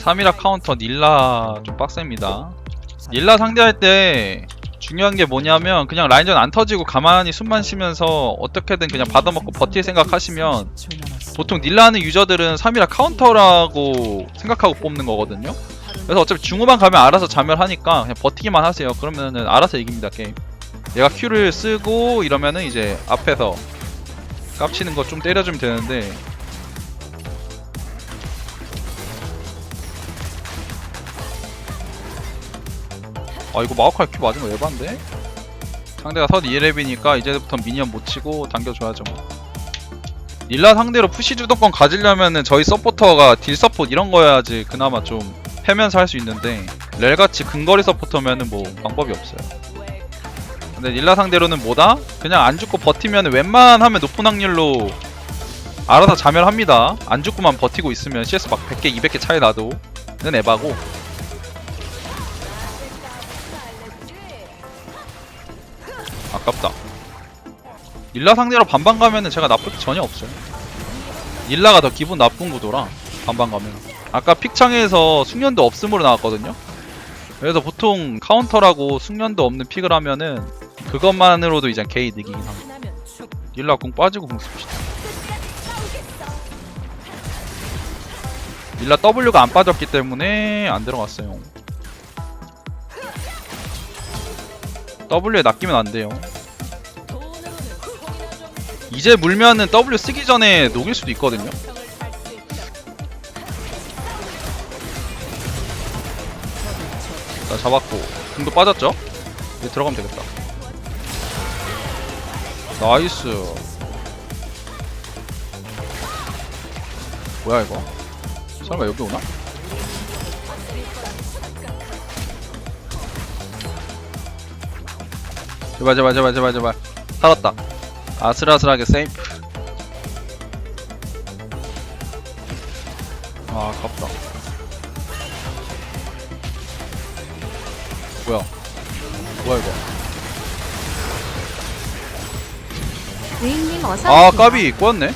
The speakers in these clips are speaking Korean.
3이라 카운터 닐라 좀 빡셉니다. 닐라 상대할 때 중요한 게 뭐냐면 그냥 라인전 안 터지고 가만히 숨만 쉬면서 어떻게든 그냥 받아먹고 버틸 생각하시면 보통 닐라 하는 유저들은 3이라 카운터라고 생각하고 뽑는 거거든요. 그래서 어차피 중후반 가면 알아서 자멸하니까 그냥 버티기만 하세요. 그러면은 알아서 이깁니다 게임. 얘가 Q를 쓰고 이러면은 이제 앞에서 깝치는 거 좀 때려주면 되는데 아 이거 마오카이 큐 맞은 거 예반데? 상대가 선 2렙이니까 이제부터 미니언 못 치고 당겨줘야죠 뭐. 닐라 상대로 푸시 주도권 가지려면은 저희 서포터가 딜 서포트 이런 거여야지 그나마 좀 패면서 할 수 있는데 렐같이 근거리 서포터면은 뭐 방법이 없어요 근데 닐라 상대로는 뭐다? 그냥 안 죽고 버티면 웬만하면 높은 확률로 알아서 자멸합니다 안 죽고만 버티고 있으면 CS 막 100개 200개 차이 나도 는 에바고 아깝다. 닐라 상대로 반반 가면은 제가 나쁠 게 전혀 없어요. 닐라가 더 기분 나쁜 구도라 반반 가면. 아까 픽창에서 숙련도 없음으로 나왔거든요. 그래서 보통 카운터라고 숙련도 없는 픽을 하면은 그것만으로도 이제 게이 이기긴 합니다. 닐라 공 빠지고 공 씁시다. 닐라 W가 안 빠졌기 때문에 안 들어갔어요. W에 낚이면 안 돼요. 이제 물면은 W 쓰기 전에 녹일 수도 있거든요. 자, 잡았고. 궁도 빠졌죠? 이제 들어가면 되겠다. 나이스. 뭐야, 이거? 설마 여기 오나? 제발, 제발, 제발, 제발, 제발. 살았다. 아슬아슬하게 세이프. 아, 아깝다. 뭐야? 뭐야 이거? 어서 아, 오세요. 까비 꼬였네.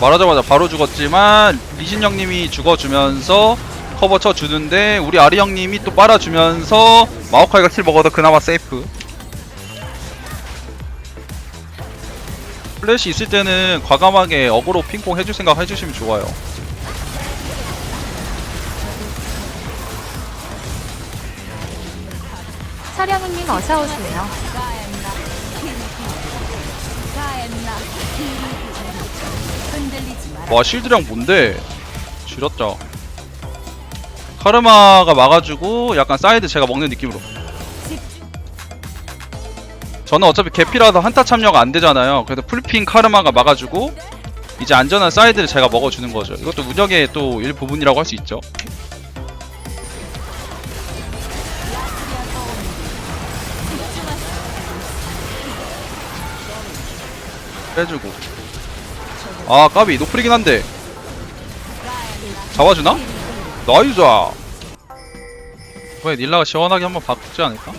말하자마자 바로 죽었지만 리신 형님이 죽어주면서 커버 쳐주는데 우리 아리 형님이 또 빨아주면서 마오카이가 킬 먹어도 그나마 세이프. 플래시 있을 때는 과감하게 어그로 핑퐁 해줄 생각 해주시면 좋아요. 서령은님 어서 오세요. 와 실드량 뭔데? 지렸죠. 카르마가 막아주고 약간 사이드 제가 먹는 느낌으로. 저는 어차피 개피라서 한타 참여가 안 되잖아요. 그래서 풀핑 카르마가 막아주고 이제 안전한 사이드를 제가 먹어주는 거죠. 이것도 운영의 또 일부분이라고 할 수 있죠. 빼주고 아 까비 노플이긴 한데 잡아주나? 나이스 왜 닐라가 시원하게 한번 바꾸지 않을까?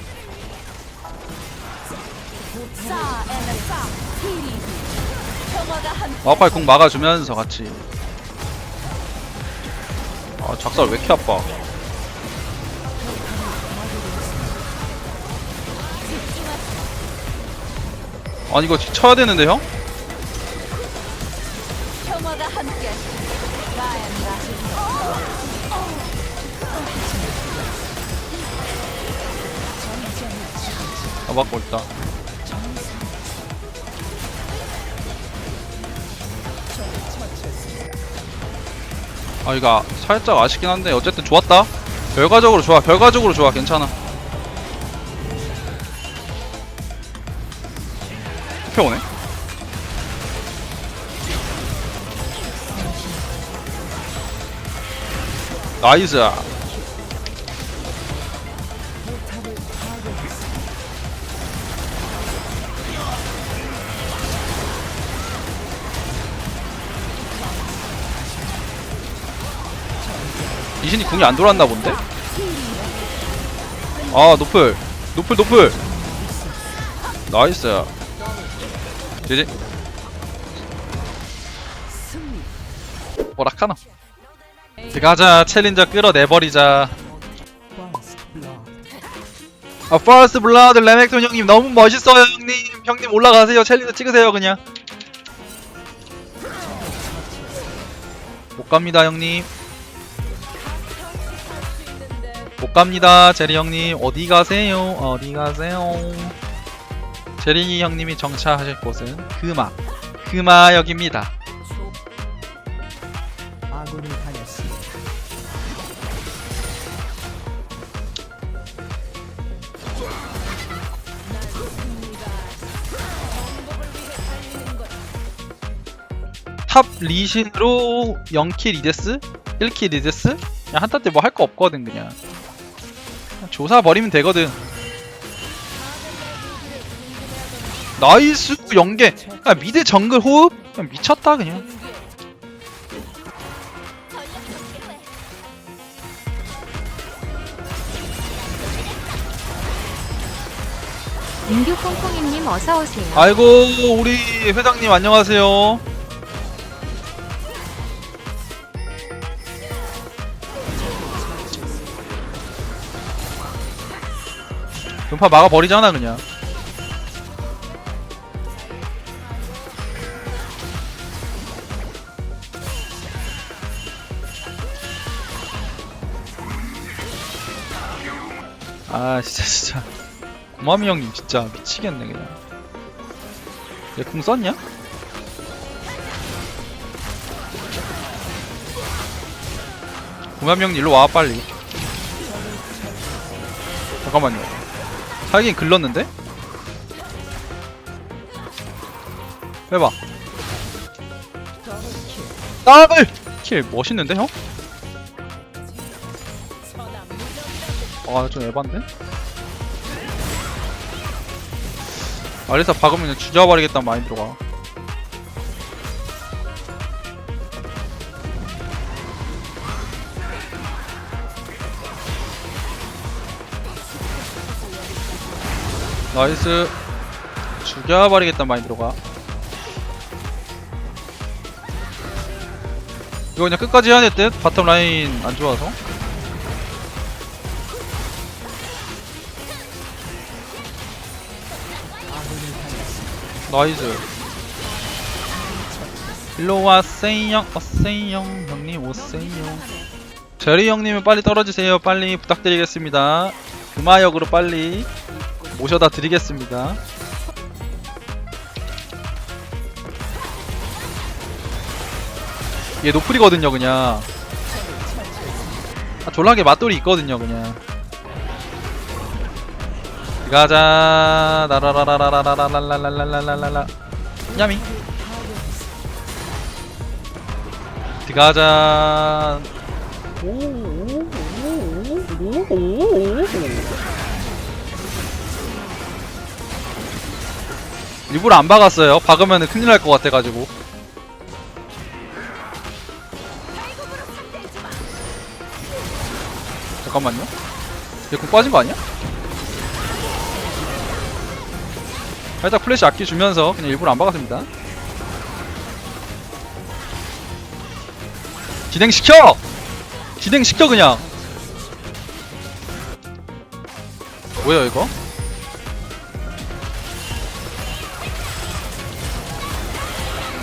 마파이 공 막아주면서 같이 아 작살 왜 이렇게 아파 아니 이거 쳐야 되는데 형? 아 맞고 있다 아 이거 살짝 아쉽긴 한데 어쨌든 좋았다. 결과적으로 좋아. 결과적으로 좋아. 괜찮아. 투표 오네. 나이스 이신이 궁이 안 돌았나 본데? 아 노플. 노플 노플. 나이스. 제지 오락하나 들어가자. 챌린저 끌어내버리자. 아 퍼스트 블라드 레넥톤 형님 너무 멋있어요 형님. 형님 올라가세요. 챌린저 찍으세요 그냥. 못 갑니다 형님. 못 갑니다. 제리 형님 어디 가세요? 어디 가세요? 제리 형님이 정차하실 곳은 금마 금마역입니다 탑 리신으로 0킬 2데스? 1킬 2데스? 그냥 한타 때 뭐 할 거 없거든 그냥 조사 버리면 되거든. 나이스 연계. 야 미드 정글 호흡? 그냥 미쳤다 그냥. 민규 콩콩이님 어서 오세요. 아이고 우리 회장님 안녕하세요. 연파 막아버리잖아 그냥. 아 진짜 진짜. 고마미 형님 진짜 미치겠네 그냥. 얘궁 썼냐? 고마미 형님 일로 와 빨리. 잠깐만요. 자기 글렀는데? 해봐 더블 킬 멋있는데 형? 아좀 에반데? 아리사 박으면 죽여버리겠다는 마인드로가 나이스. 죽여버리겠다 마인드로가. 이거 그냥 끝까지 해야 될 듯? 바텀 라인 안 좋아서? 나이스. 일로 와세요 어세요 형님 오세요 제리 형님은 빨리 떨어지세요. 빨리 부탁드리겠습니다. 금화역으로 빨리. 모셔다 드리겠습니다. 얘 노플이거든요 그냥. 아, 졸라게 맛돌이 있거든요 그냥. 가자. 나라라라라라라라라라라라라 야미 가자 오오오오오오오 일부러 안 박았어요. 박으면 큰일 날 것 같아가지고. 잠깐만요. 얘국 빠진 거 아니야? 살짝 플래시 아끼주면서 그냥 일부러 안 박았습니다. 진행시켜! 진행시켜 그냥! 뭐야 이거?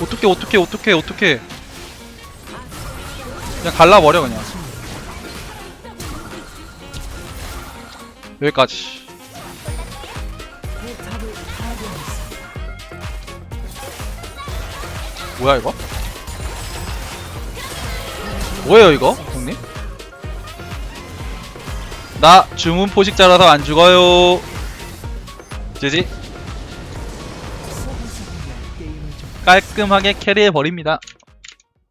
어떻게 어떻게 어떻게 어떻게 그냥 갈라버려 그냥 여기까지 뭐야 이거? 뭐예요 이거? 형님? 나 주문 포식자라서 안 죽어요 지지 깔끔하게 캐리해버립니다.